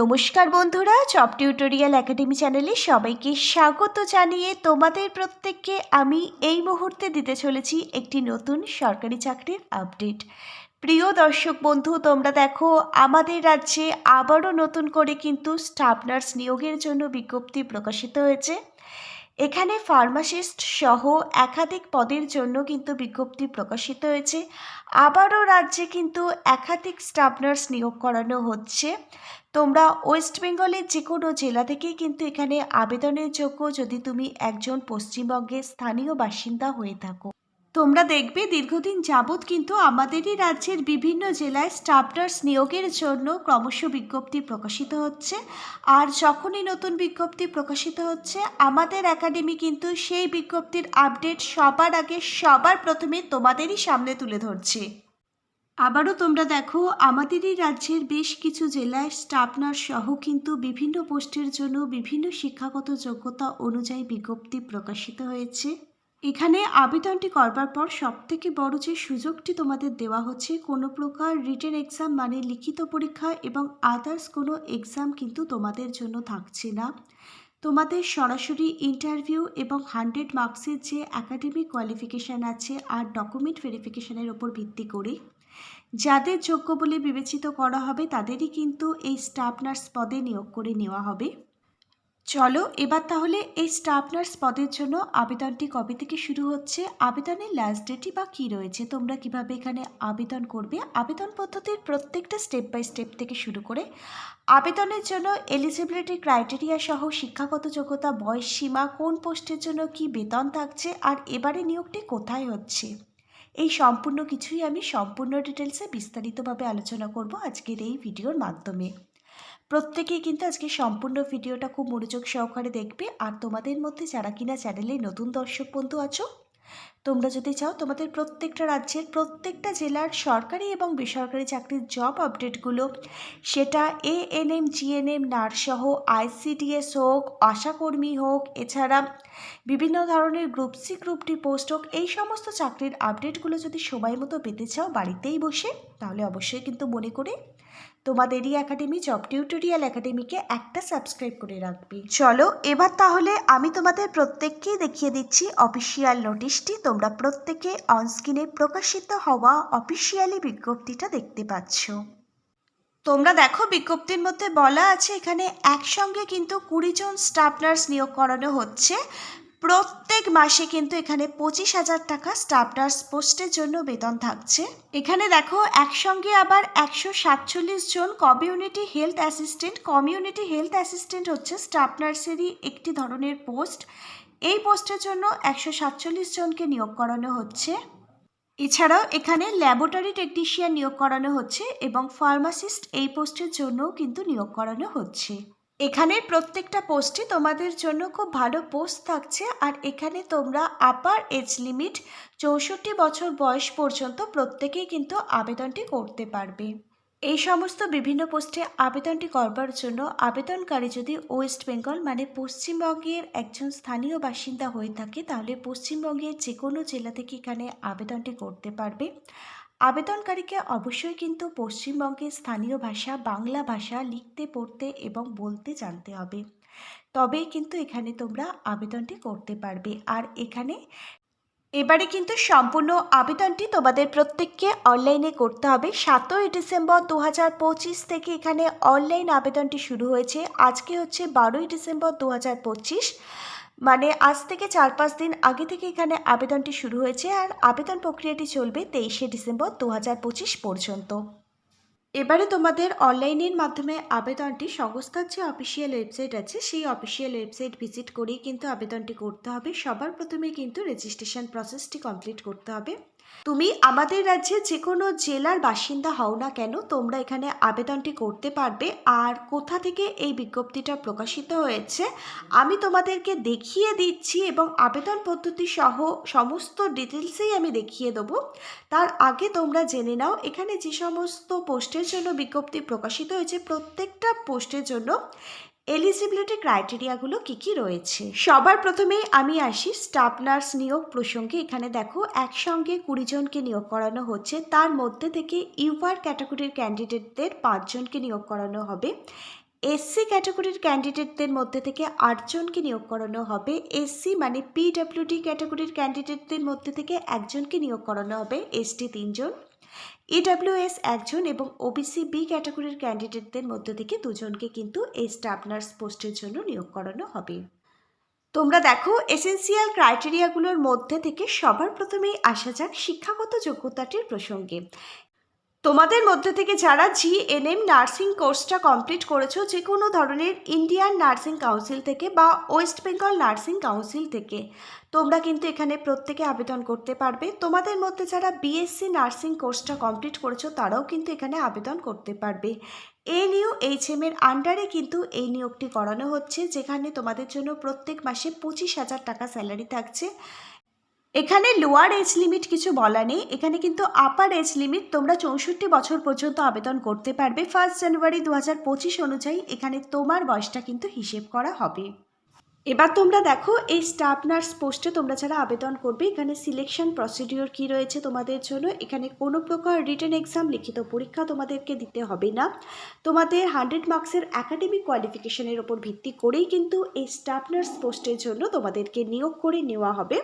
নমস্কার বন্ধুরা, chop tutorial academy চ্যানেলে সবাইকে স্বাগত জানিয়ে তোমাদের প্রত্যেককে আমি এই মুহূর্তে দিতে চলেছি একটি নতুন সরকারি চাকরির আপডেট। প্রিয় দর্শক বন্ধু, তোমরা দেখো, আমাদের রাজ্যে আবারও নতুন করে কিন্তু স্টাফ নার্স নিয়োগের জন্য বিজ্ঞপ্তি প্রকাশিত হয়েছে। এখানে ফার্মাসিস্ট সহ একাধিক পদের জন্য কিন্তু বিজ্ঞপ্তি প্রকাশিত হয়েছে। আবারও রাজ্যে কিন্তু একাধিক স্টাফ নার্স নিয়োগ করানো হচ্ছে। তোমরা ওয়েস্ট বেঙ্গলের যে কোনো জেলা থেকেই কিন্তু এখানে আবেদনের যোগ্য যদি তুমি একজন পশ্চিমবঙ্গের স্থানীয় বাসিন্দা হয়ে থাকো। তোমরা দেখবে দীর্ঘদিন যাবৎ কিন্তু আমাদেরই রাজ্যের বিভিন্ন জেলায় স্টাফ নার্স নিয়োগের জন্য ক্রমশ বিজ্ঞপ্তি প্রকাশিত হচ্ছে। আর যখনই নতুন বিজ্ঞপ্তি প্রকাশিত হচ্ছে, আমাদের একাডেমি কিন্তু সেই বিজ্ঞপ্তির আপডেট সবার আগে সবার প্রথমে তোমাদেরই সামনে তুলে ধরছে। আবারও তোমরা দেখো, আমাদেরই রাজ্যের বেশ কিছু জেলায় স্টাফ নার্স সহ কিন্তু বিভিন্ন পোস্টের জন্য বিভিন্ন শিক্ষাগত যোগ্যতা অনুযায়ী বিজ্ঞপ্তি প্রকাশিত হয়েছে। এখানে আবেদনটি করবার পর সবথেকে বড় যে সুযোগটি তোমাদের দেওয়া হচ্ছে, কোনো প্রকার রিটেন এক্সাম মানে লিখিত পরীক্ষা এবং আদার্স কোনো এক্সাম কিন্তু তোমাদের জন্য থাকছে না। তোমাদের সরাসরি ইন্টারভিউ এবং হান্ড্রেড মার্কসের যে একাডেমিক কোয়ালিফিকেশান আছে আর ডকুমেন্ট ভেরিফিকেশানের ওপর ভিত্তি করে। যাদের যোগ্য বলে বিবেচিত করা হবে, তাদেরই কিন্তু এই স্টাফ নার্স পদে নিয়োগ করে নেওয়া হবে। চলো, এবার তাহলে এই স্টাফ নার্স পদের জন্য আবেদনটি কবে থেকে শুরু হচ্ছে? আবেদনের লাস্ট ডেটই বা কী রয়েছে? তোমরা কীভাবে এখানে আবেদন করবে? আবেদন পদ্ধতির প্রত্যেকটা স্টেপ বাই স্টেপ থেকে শুরু করে আবেদনের জন্য এলিজিবিলিটি ক্রাইটেরিয়া সহ শিক্ষাগত যোগ্যতা, বয়স সীমা, কোন পোস্টের জন্য কি বেতন থাকছে, আর এবারে নিয়োগটি কোথায় হচ্ছে? এই সম্পূর্ণ কিছুই আমি সম্পূর্ণ ডিটেলসে বিস্তারিতভাবে আলোচনা করব আজকের এই ভিডিওর মাধ্যমে। প্রত্যেকেই কিন্তু আজকে সম্পূর্ণ ভিডিওটা খুব মনোযোগ সহকারে দেখবে। আর তোমাদের মধ্যে যারা কিনা চ্যানেলে নতুন দর্শক বন্ধু আছো, তোমরা যদি চাও তোমাদের প্রত্যেকটা রাজ্যের প্রত্যেকটা জেলার সরকারি এবং বেসরকারি চাকরির জব আপডেটগুলো সেটা এ এএনএম জিএনএম নার্স সহ আইসিডিএস হোক, আশাকর্মী হোক, এছাড়া বিভিন্ন ধরনের group C group D post হোক, এই সমস্ত চাকরির আপডেটগুলো যদি সময় মতো পেতে চাও বাড়িতেই বসে, তাহলে অবশ্যই কিন্তু মনে করে তোমাদেরই একাডেমি জব টিউটোরিয়াল একাডেমিকে একটা সাবস্ক্রাইব করে রাখবি। চলো, এবার তাহলে আমি তোমাদের প্রত্যেককেই দেখিয়ে দিচ্ছি অফিসিয়াল নোটিশটি তোমরা প্রত্যেকে অনস্ক্রিনে প্রকাশিত হওয়া অফিসিয়ালি বিজ্ঞপ্তিটা দেখতে পাচ্ছ। তোমরা দেখো, বিজ্ঞপ্তির মধ্যে বলা আছে এখানে একসঙ্গে কিন্তু কুড়ি জন স্টাফ নার্স নিয়োগ করানো হচ্ছে। প্রত্যেক মাসে কিন্তু এখানে পঁচিশ হাজার টাকা স্টাফ নার্স পোস্টের জন্য বেতন থাকছে। এখানে দেখো, একসঙ্গে আবার একশো সাতচল্লিশ জন community health assistant community health assistant হচ্ছে স্টাফ নার্সেরই একটি ধরনের পোস্ট এই পোস্টের জন্য একশো সাতচল্লিশ জনকে নিয়োগ করানো হচ্ছে। এছাড়াও এখানে ল্যাবরেটরি টেকনিশিয়ান নিয়োগ করানো হচ্ছে এবং ফার্মাসিস্ট এই পোস্টের জন্যও কিন্তু নিয়োগ করানো হচ্ছে। এখানের প্রত্যেকটা পোস্টে তোমাদের জন্য খুব ভালো পোস্ট থাকছে। আর এখানে তোমরা আপার এজ লিমিট চৌষট্টি বছর বয়স পর্যন্ত প্রত্যেকেই কিন্তু আবেদনটি করতে পারবে। এই সমস্ত বিভিন্ন পোস্টে আবেদনটি করবার জন্য আবেদনকারী যদি ওয়েস্ট বেঙ্গল মানে পশ্চিমবঙ্গের একজন স্থানীয় বাসিন্দা হয়ে থাকে, তাহলে পশ্চিমবঙ্গের যে কোনো জেলা থেকে এখানে আবেদনটি করতে পারবে। আবেদনকারীকে অবশ্যই কিন্তু পশ্চিমবঙ্গের স্থানীয় ভাষা, বাংলা ভাষা লিখতে, পড়তে এবং বলতে জানতে হবে। তবেই কিন্তু এখানে তোমরা আবেদনটি করতে পারবে। আর এখানে এবারে কিন্তু সম্পূর্ণ আবেদনটি তোমাদের প্রত্যেককে অনলাইনে করতে হবে। সাতই ডিসেম্বর দু হাজার পঁচিশ থেকে এখানে অনলাইন আবেদনটি শুরু হয়েছে। আজকে হচ্ছে বারোই ডিসেম্বর দু হাজার পঁচিশ। মানে আজ থেকে চার পাঁচ দিন আগে থেকে এখানে আবেদনটি শুরু হয়েছে আর আবেদন প্রক্রিয়াটি চলবে তেইশে ডিসেম্বর দু হাজার পঁচিশ পর্যন্ত। এবারে তোমাদের অনলাইনের মাধ্যমে আবেদনটি সংস্থার যে অফিসিয়াল ওয়েবসাইট আছে, সেই অফিসিয়াল ওয়েবসাইট ভিজিট করেই কিন্তু আবেদনটি করতে হবে। সবার প্রথমে কিন্তু রেজিস্ট্রেশন প্রসেসটি কমপ্লিট করতে হবে। তুমি আমাদের রাজ্যে যে কোনো জেলার বাসিন্দা হও না কেন, তোমরা এখানে আবেদনটি করতে পারবে। আর কোথা থেকে এই বিজ্ঞপ্তিটা প্রকাশিত হয়েছে, আমি তোমাদেরকে দেখিয়ে দিচ্ছি এবং আবেদন পদ্ধতি সহ সমস্ত ডিটেলসেই আমি দেখিয়ে দেবো। তার আগে তোমরা জেনে নাও, এখানে যে সমস্ত পোস্টের জন্য বিজ্ঞপ্তি প্রকাশিত হয়েছে, প্রত্যেকটা পোস্টের জন্য এলিজিবিলিটি ক্রাইটেরিয়াগুলো কি কি রয়েছে? সবার প্রথমে আমি আসি স্টাফ নার্স নিয়োগ প্রসঙ্গে। এখানে দেখো, একসঙ্গে কুড়ি জনকে নিয়োগ করানো হচ্ছে। তার মধ্যে থেকে ইউআর ক্যাটাগরির ক্যান্ডিডেটদের পাঁচজনকে নিয়োগ করানো হবে। এসসি ক্যাটাগরির ক্যান্ডিডেটদের মধ্যে থেকে আটজনকে নিয়োগ করানো হবে। এসসি মানে পিডব্লিউডি ক্যাটাগরির ক্যান্ডিডেটদের মধ্যে থেকে একজনকে নিয়োগ করানো হবে। এসটি তিনজন। ইডাব্লিউএস একজন এবং ওবিসি বি ক্যাটাগরির ক্যান্ডিডেটদের মধ্য থেকে দুজনকে কিন্তু এই স্টাফ নার্স পোস্টের জন্য নিয়োগ করানো হবে। তোমরা দেখো এসেন্সিয়াল ক্রাইটেরিয়াগুলোর মধ্যে থেকে সবার প্রথমেই আসা যাক শিক্ষাগত যোগ্যতাটির প্রসঙ্গে। তোমাদের মধ্যে থেকে যারা জিএনএম নার্সিং কোর্সটা কমপ্লিট করেছ যে কোনো ধরনের ইন্ডিয়ান নার্সিং কাউন্সিল থেকে বা ওয়েস্ট বেঙ্গল নার্সিং কাউন্সিল থেকে, তোমরা কিন্তু এখানে প্রত্যেকে আবেদন করতে পারবে। তোমাদের মধ্যে যারা বিএসসি নার্সিং কোর্সটা কমপ্লিট করেছ, তারাও কিন্তু এখানে আবেদন করতে পারবে। এন ইউ এইচ এম এর আন্ডারে কিন্তু এই নিয়োগটি করানো হচ্ছে, যেখানে তোমাদের জন্য প্রত্যেক মাসে পঁচিশ হাজার টাকা স্যালারি থাকছে। এখানে লোয়ার এজ লিমিট কিছু বলা নেই। এখানে কিন্তু আপার এজ লিমিট তোমরা চৌষট্টি বছর পর্যন্ত আবেদন করতে পারবে। ফার্স্ট জানুয়ারি দু হাজার পঁচিশ অনুযায়ী এখানে তোমার বয়সটা কিন্তু হিসেব করা হবে। এবার তোমরা দেখো, এই স্টাফ নার্স পোস্টে তোমরা যারা আবেদন করবে, এখানে সিলেকশন প্রসিডিওর কি রয়েছে তোমাদের জন্য? এখানে কোনো প্রকার রিটার্ন এক্সাম লিখিত পরীক্ষা তোমাদেরকে দিতে হবে না। তোমাদের হান্ড্রেড মার্কসের একাডেমিক কোয়ালিফিকেশনের ওপর ভিত্তি করেই কিন্তু এই স্টাফ নার্স পোস্টের জন্য তোমাদেরকে নিয়োগ করে নেওয়া হবে।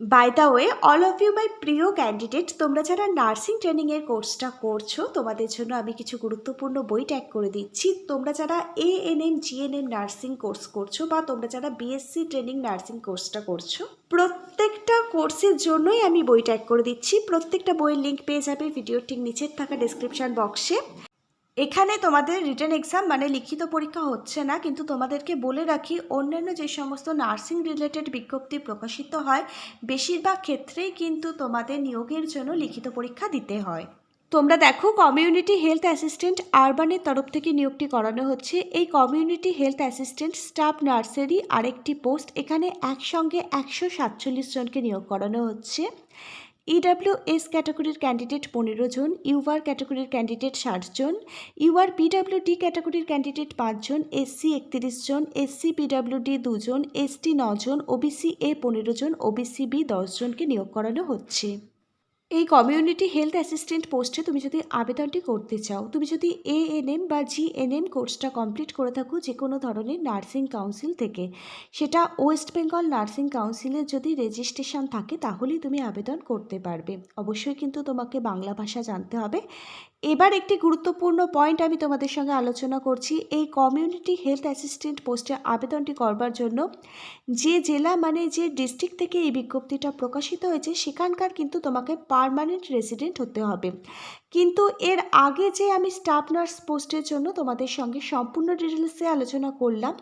By the way all of you my প্রিয় ক্যান্ডিডেট তোমরা যারা নার্সিং ট্রেনিংয়ের কোর্সটা করছ, তোমাদের জন্য আমি কিছু গুরুত্বপূর্ণ বই ট্যাগ করে দিচ্ছি। তোমরা যারা A N M GNM nursing course করছ বা তোমরা যারা বিএসসি ট্রেনিং নার্সিং কোর্সটা করছ, প্রত্যেকটা কোর্সের জন্যই আমি বই ট্যাগ করে দিচ্ছি। প্রত্যেকটা বইয়ের লিঙ্ক পেয়ে যাবে ভিডিওর ঠিক নিচের থাকা ডেসক্রিপশন বক্সে এখানে তোমাদের রিটার্ন এক্সাম মানে লিখিত পরীক্ষা হচ্ছে না, কিন্তু তোমাদেরকে বলে রাখি, অন্যান্য যে সমস্ত নার্সিং রিলেটেড বিজ্ঞপ্তি প্রকাশিত হয়, বেশিরভাগ ক্ষেত্রেই কিন্তু তোমাদের নিয়োগের জন্য লিখিত পরীক্ষা দিতে হয়। তোমরা দেখো কমিউনিটি হেলথ অ্যাসিস্ট্যান্ট আরবানের তরফ থেকে নিয়োগটি করানো হচ্ছে। এই কমিউনিটি হেলথ অ্যাসিস্ট্যান্ট স্টাফ নার্সারি আরেকটি পোস্ট এখানে একসঙ্গে একশো সাতচল্লিশ জনকে নিয়োগ করানো হচ্ছে। ইডাব্লিউএস ক্যাটাগরির ক্যান্ডিডেট পনেরো জন ইউআর ক্যাটাগরির ক্যান্ডিডেট ষাট জন ইউআর পিডাব্লিউডি ক্যাটাগরির ক্যান্ডিডেট পাঁচজন এসসি একত্রিশ জন এসসি পিডাব্লিউডি দুজন এসটি নজন ওবিসি এ পনেরো জন ওবিসি বি দশজনকে নিয়োগ করানো হচ্ছে। এই কমিউনিটি হেলথ অ্যাসিস্ট্যান্ট পোস্টে তুমি যদি আবেদনটি করতে চাও, তুমি যদি এএনএম বা জিএনএম কোর্সটা কমপ্লিট করে থাকো যে কোনো ধরনের নার্সিং কাউন্সিল থেকে। সেটা ওয়েস্ট বেঙ্গল নার্সিং কাউন্সিলের যদি রেজিস্ট্রেশন থাকে, তাহলেই তুমি আবেদন করতে পারবে। অবশ্যই কিন্তু তোমাকে বাংলা ভাষা জানতে হবে। এবার একটি গুরুত্বপূর্ণ পয়েন্ট আমি তোমাদের সঙ্গে আলোচনা করছি। এই কমিউনিটি হেলথ অ্যাসিস্ট্যান্ট পোস্টে আবেদনটি করবার জন্য যে জেলা মানে যে ডিস্ট্রিক্ট থেকে এই বিজ্ঞপ্তিটা প্রকাশিত হয়েছে, সেখানকার কিন্তু তোমাকে পারমানেন্ট রেসিডেন্ট হতে হবে। কিন্তু এর আগে যে আমি স্টাফ নার্স পোস্টের জন্য তোমাদের সঙ্গে সম্পূর্ণ ডিটেলসে আলোচনা করলাম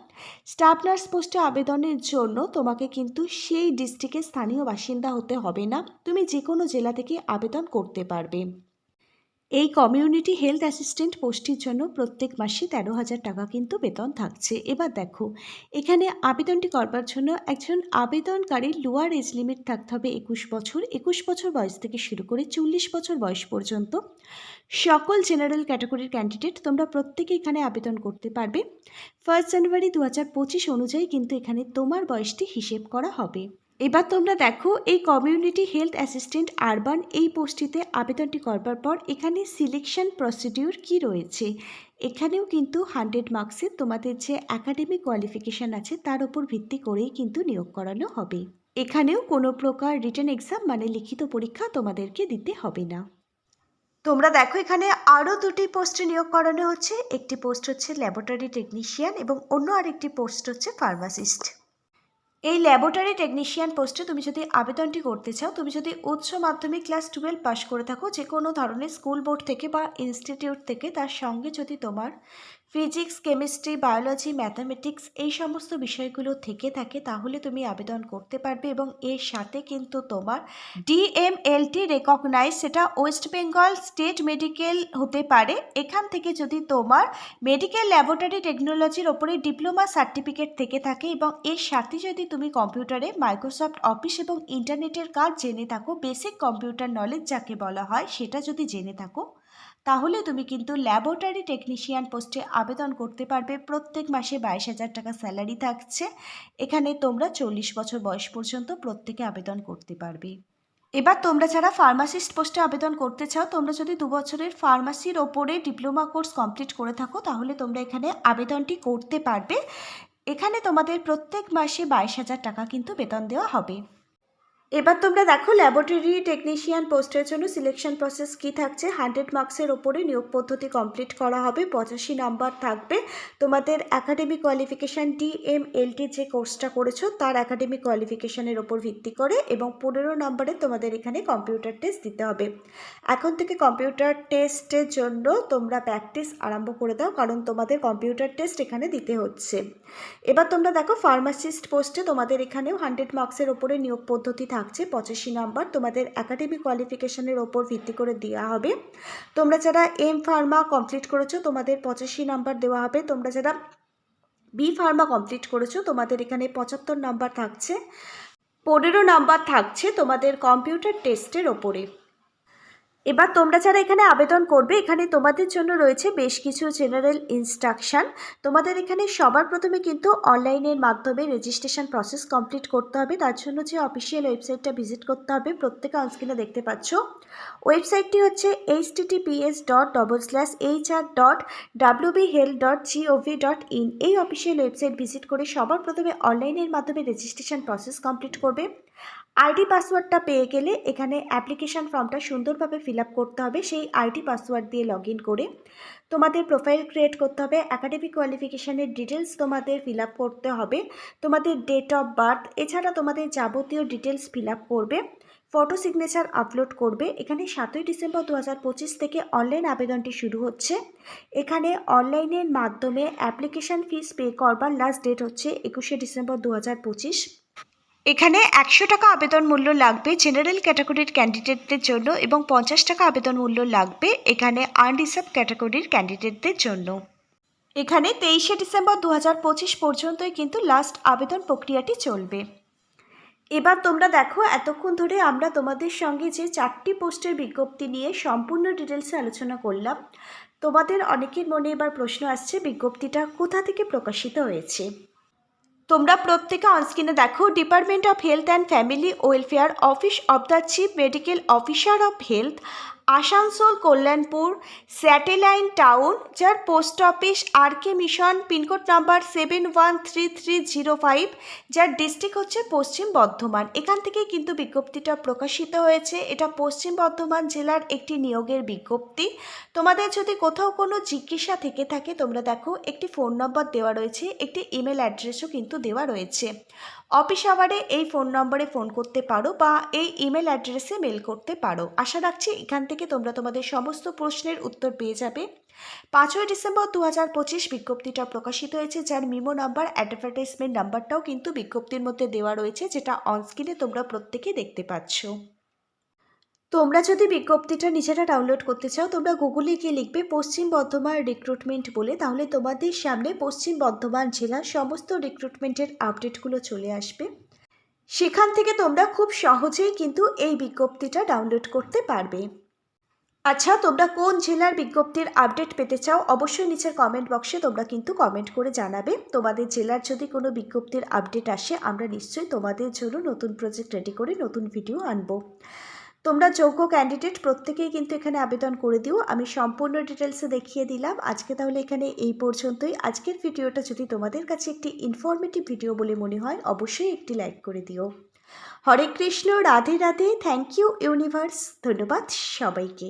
স্টাফ নার্স পোস্টে আবেদনের জন্য তোমাকে কিন্তু সেই ডিস্ট্রিক্টের স্থানীয় বাসিন্দা হতে হবে না। তুমি যে কোনো জেলা থেকে আবেদন করতে পারবে। এই কমিউনিটি হেলথ অ্যাসিস্ট্যান্ট পোস্টটির জন্য প্রত্যেক মাসে তেরো হাজার টাকা কিন্তু বেতন থাকছে। এবার দেখো, এখানে আবেদনটি করবার জন্য একজন আবেদনকারীর লোয়ার এজ লিমিট থাকতে হবে একুশ বছর। একুশ বছর বয়স থেকে শুরু করে চল্লিশ বছর বয়স পর্যন্ত সকল জেনারেল ক্যাটাগরির ক্যান্ডিডেট তোমরা প্রত্যেকে এখানে আবেদন করতে পারবে। ফার্স্ট জানুয়ারি দু হাজার পঁচিশ অনুযায়ী কিন্তু এখানে তোমার বয়সটি হিসেব করা হবে। এবার তোমরা দেখো, এই কমিউনিটি হেলথ অ্যাসিস্ট্যান্ট আরবান এই পোস্টটিতে আবেদনটি করবার পর এখানে সিলেকশন প্রসিডিউর কি রয়েছে? এখানেও কিন্তু হান্ড্রেড মার্কসের তোমাদের যে একাডেমিক কোয়ালিফিকেশান আছে তার উপর ভিত্তি করেই কিন্তু নিয়োগ করানো হবে। এখানেও কোনো প্রকার রিটার্ন এক্সাম মানে লিখিত পরীক্ষা তোমাদেরকে দিতে হবে না। তোমরা দেখো এখানে আরও দুটি পোস্টে নিয়োগ করানো হচ্ছে, একটি পোস্ট হচ্ছে ল্যাবরেটরি টেকনিশিয়ান এবং অন্য আরেকটি পোস্ট হচ্ছে ফার্মাসিস্ট এই ল্যাবরেটরি টেকনিশিয়ান পোস্টে তুমি যদি আবেদনটি করতে চাও, তুমি যদি উচ্চ মাধ্যমিক ক্লাস টুয়েলভ পাস করে থাকো যে কোনো ধরনের স্কুল বোর্ড থেকে বা ইনস্টিটিউট থেকে, তার সঙ্গে যদি তোমার ফিজিক্স, কেমিস্ট্রি, বায়োলজি, ম্যাথামেটিক্স এই সমস্ত বিষয়গুলো থেকে থাকে, তাহলে তুমি আবেদন করতে পারবে এবং এর সাথে কিন্তু তোমার ডিএমএলটি রেকগনাইজ সেটা ওয়েস্ট বেঙ্গল স্টেট মেডিকেল হতে পারে। এখান থেকে যদি তোমার মেডিকেল ল্যাবরেটরি টেকনোলজির ওপরে ডিপ্লোমা সার্টিফিকেট থেকে থাকে এবং এর সাথে যদি তুমি কম্পিউটারে মাইক্রোসফট অফিস এবং ইন্টারনেটের কাজ জেনে থাকো বেসিক কম্পিউটার নলেজ যাকে বলা হয়, সেটা যদি জেনে থাকো তাহলে তুমি কিন্তু ল্যাবরেটরি টেকনিশিয়ান পোস্টে আবেদন করতে পারবে। প্রত্যেক মাসে বাইশ হাজার টাকা স্যালারি থাকছে। এখানে তোমরা চল্লিশ বছর বয়স পর্যন্ত প্রত্যেকে আবেদন করতে পারবে। এবার তোমরা যারা ফার্মাসিস্ট পোস্টে আবেদন করতে চাও, তোমরা যদি দু বছরের ফার্মাসির ওপরে ডিপ্লোমা কোর্স কমপ্লিট করে থাকো, তাহলে তোমরা এখানে আবেদনটি করতে পারবে। এখানে তোমাদের প্রত্যেক মাসে বাইশ হাজার টাকা কিন্তু বেতন দেওয়া হবে। এবার তোমরা দেখো ল্যাবরেটরি টেকনিশিয়ান পোস্টের জন্য সিলেকশন প্রসেস কি থাকছে? হান্ড্রেড মার্কসের ওপরে নিয়োগ পদ্ধতি কমপ্লিট করা হবে, পঁচাশি নাম্বার থাকবে। তোমাদের একাডেমিক কোয়ালিফিকেশান ডিএমএলটি যে কোর্সটা করেছ, তার একাডেমিক কোয়ালিফিকেশানের ওপর ভিত্তি করে এবং পনেরো নম্বরে তোমাদের এখানে কম্পিউটার টেস্ট দিতে হবে। এখন থেকে কম্পিউটার টেস্টের জন্য তোমরা প্র্যাকটিস আরম্ভ করে দাও, কারণ তোমাদের কম্পিউটার টেস্ট এখানে দিতে হচ্ছে। এবার তোমরা দেখো ফার্মাসিস্ট পোস্টে তোমাদের এখানেও হান্ড্রেড মার্কসের ওপরে নিয়োগ পদ্ধতি থাকছে, পঁচাশি নম্বর। তোমাদের একাডেমিক কোয়ালিফিকেশনের ওপর ভিত্তি করে দেওয়া হবে। তোমরা যারা এম ফার্মা কমপ্লিট করেছ, তোমাদের পঁচাশি নম্বর দেওয়া হবে। তোমরা যারা বি ফার্মা কমপ্লিট করেছ, তোমাদের এখানে পঁচাত্তর নম্বর থাকছে। পনেরো নম্বর থাকছে তোমাদের কম্পিউটার টেস্টের ওপরে। এবার তোমরা যারা এখানে আবেদন করবে, এখানে তোমাদের জন্য রয়েছে বেশ কিছু জেনারেল ইনস্ট্রাকশান তোমাদের এখানে সবার প্রথমে কিন্তু অনলাইনের মাধ্যমে রেজিস্ট্রেশন প্রসেস কমপ্লিট করতে হবে। তার জন্য যে অফিসিয়াল ওয়েবসাইটটা ভিজিট করতে হবে প্রত্যেকে অনস্ক্রিনে দেখতে পাচ্ছ। ওয়েবসাইটটি হচ্ছে H TTPS dot double slash H R dot WB health dot GOV dot in এই অফিসিয়াল ওয়েবসাইট ভিজিট করে সবার প্রথমে অনলাইনের মাধ্যমে রেজিস্ট্রেশন প্রসেস কমপ্লিট করবে। আইডি পাসওয়ার্ডটা পেয়ে গেলে এখানে অ্যাপ্লিকেশান ফর্মটা সুন্দরভাবে ফিল করতে হবে সেই আইডি পাসওয়ার্ড দিয়ে লগ করে। তোমাদের প্রোফাইল ক্রিয়েট করতে হবে একাডেমিক কোয়ালিফিকেশানের ডিটেলস তোমাদের ফিল করতে হবে, তোমাদের ডেট অফ বার্থ এছাড়া তোমাদের যাবতীয় ডিটেলস ফিল করবে। ফটো সিগনেচার আপলোড করবে। এখানে সাতই ডিসেম্বর দু পঁচিশ থেকে অনলাইন আবেদনটি শুরু হচ্ছে। এখানে অনলাইনের মাধ্যমে অ্যাপ্লিকেশান ফিস পে করবার লাস্ট ডেট হচ্ছে একুশে ডিসেম্বর দু এখানে একশো টাকা আবেদন মূল্য লাগবে জেনারেল ক্যাটাগরির ক্যান্ডিডেটদের জন্য এবং পঞ্চাশ টাকা আবেদন মূল্য লাগবে এখানে আনরিসার্ভ ক্যাটাগরির ক্যান্ডিডেটদের জন্য। এখানে তেইশে ডিসেম্বর দু পর্যন্তই কিন্তু লাস্ট আবেদন প্রক্রিয়াটি চলবে। এবার তোমরা দেখো, এতক্ষণ ধরে আমরা তোমাদের সঙ্গে যে চারটি পোস্টের বিজ্ঞপ্তি নিয়ে সম্পূর্ণ ডিটেলসে আলোচনা করলাম, তোমাদের অনেকের মনে এবার প্রশ্ন আসছে, বিজ্ঞপ্তিটা কোথা থেকে প্রকাশিত হয়েছে? তোমরা প্রত্যেকে অনস্ক্রিনে দেখো, department of health and family welfare office of the chief medical officer of health Asansol, Kalyanpur, satellite town, যার post office R K Mission, pincode number seven one three three zero five, যার district হচ্ছে পশ্চিম বর্ধমান। এখান থেকে কিন্তু বিজ্ঞপ্তিটা প্রকাশিত হয়েছে। এটা পশ্চিম বর্ধমান জেলার একটি নিয়োগের বিজ্ঞপ্তি। তোমাদের যদি কোথাও কোনো জিজ্ঞাসা থেকে থাকে, তোমরা দেখো, একটি ফোন নম্বর দেওয়া রয়েছে, একটি ইমেল অ্যাড্রেসও কিন্তু দেওয়া রয়েছে। অফিস আওয়ারে এই ফোন নম্বরে ফোন করতে পারো বা এই ইমেল অ্যাড্রেসে মেল করতে পারো। আশা রাখছি এখান থেকে তোমরা তোমাদের সমস্ত প্রশ্নের উত্তর পেয়ে যাবে। পাঁচই ডিসেম্বর দু হাজার পঁচিশ বিজ্ঞপ্তিটা প্রকাশিত হয়েছে, যার মিমো নাম্বার, অ্যাডভার্টাইজমেন্ট নাম্বারটাও কিন্তু বিজ্ঞপ্তির মধ্যে দেওয়া রয়েছে, যেটা অনস্ক্রিনে তোমরা প্রত্যেকে দেখতে পাচ্ছ। তোমরা যদি বিজ্ঞপ্তিটা নিজেরা ডাউনলোড করতে চাও, তোমরা গুগলে গিয়ে লিখবে পশ্চিম বর্ধমান রিক্রুটমেন্ট বলে। তাহলে তোমাদের সামনে পশ্চিম বর্ধমান জেলার সমস্ত রিক্রুটমেন্টের আপডেটগুলো চলে আসবে। সেখান থেকে তোমরা খুব সহজেই কিন্তু এই বিজ্ঞপ্তিটা ডাউনলোড করতে পারবে। আচ্ছা তোমরা কোন জেলার বিজ্ঞপ্তির আপডেট পেতে চাও, অবশ্যই নিচের কমেন্ট বক্সে তোমরা কিন্তু কমেন্ট করে জানাবে। তোমাদের জেলার যদি কোনো বিজ্ঞপ্তির আপডেট আসে, আমরা নিশ্চয়ই তোমাদের জন্য নতুন প্রজেক্ট রেডি করে নতুন ভিডিও আনব। তোমরা যোগ্য ক্যান্ডিডেট প্রত্যেকেই কিন্তু এখানে আবেদন করে দিও। আমি সম্পূর্ণ ডিটেলসে দেখিয়ে দিলাম। আজকে তাহলে এখানে এই পর্যন্তই। আজকের ভিডিওটা যদি তোমাদের কাছে একটি ইনফরমেটিভ ভিডিও বলে মনে হয়, অবশ্যই একটি লাইক করে দিও। Hare Krishna, Radhe Radhe. Thank you universe ধন্যবাদ সবাইকে।